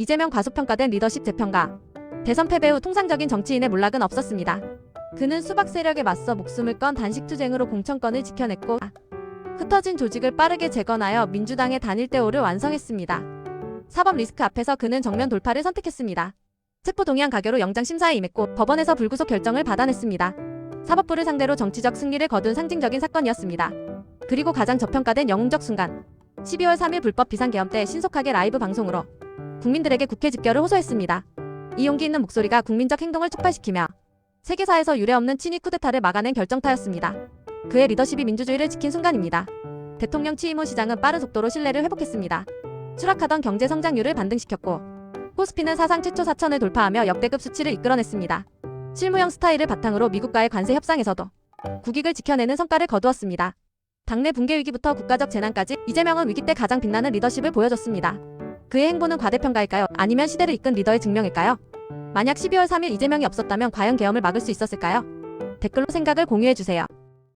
이재명 과소평가된 리더십 재평가. 대선 패배 후 통상적인 정치인의 몰락은 없었습니다. 그는 수박 세력에 맞서 목숨을 건 단식 투쟁으로 공천권을 지켜냈고 흩어진 조직을 빠르게 재건하여 민주당의 단일 대오를 완성했습니다. 사법 리스크 앞에서 그는 정면 돌파를 선택했습니다. 체포 동의안 가결로 영장 심사에 임했고 법원에서 불구속 결정을 받아냈습니다. 사법부를 상대로 정치적 승리를 거둔 상징적인 사건이었습니다. 그리고 가장 저평가된 영웅적 순간 12월 3일 불법 비상계엄 때 신속하게 라이브 방송으로 국민들에게 국회 집결을 호소했습니다. 이 용기 있는 목소리가 국민적 행동을 촉발시키며 세계사에서 유례없는 친위 쿠데타를 막아낸 결정타였습니다. 그의 리더십이 민주주의를 지킨 순간입니다. 대통령 취임 후 시장은 빠른 속도로 신뢰를 회복했습니다. 추락하던 경제 성장률을 반등시켰고 코스피는 사상 최초 4천을 돌파하며 역대급 수치를 이끌어냈습니다. 실무형 스타일을 바탕으로 미국과의 관세 협상에서도 국익을 지켜내는 성과를 거두었습니다. 당내 붕괴 위기부터 국가적 재난까지 이재명은 위기 때 가장 빛나는 리더십을 보여줬습니다. 그의 행보는 과대평가일까요? 아니면 시대를 이끈 리더의 증명일까요? 만약 12월 3일 이재명이 없었다면 과연 계엄을 막을 수 있었을까요? 댓글로 생각을 공유해주세요.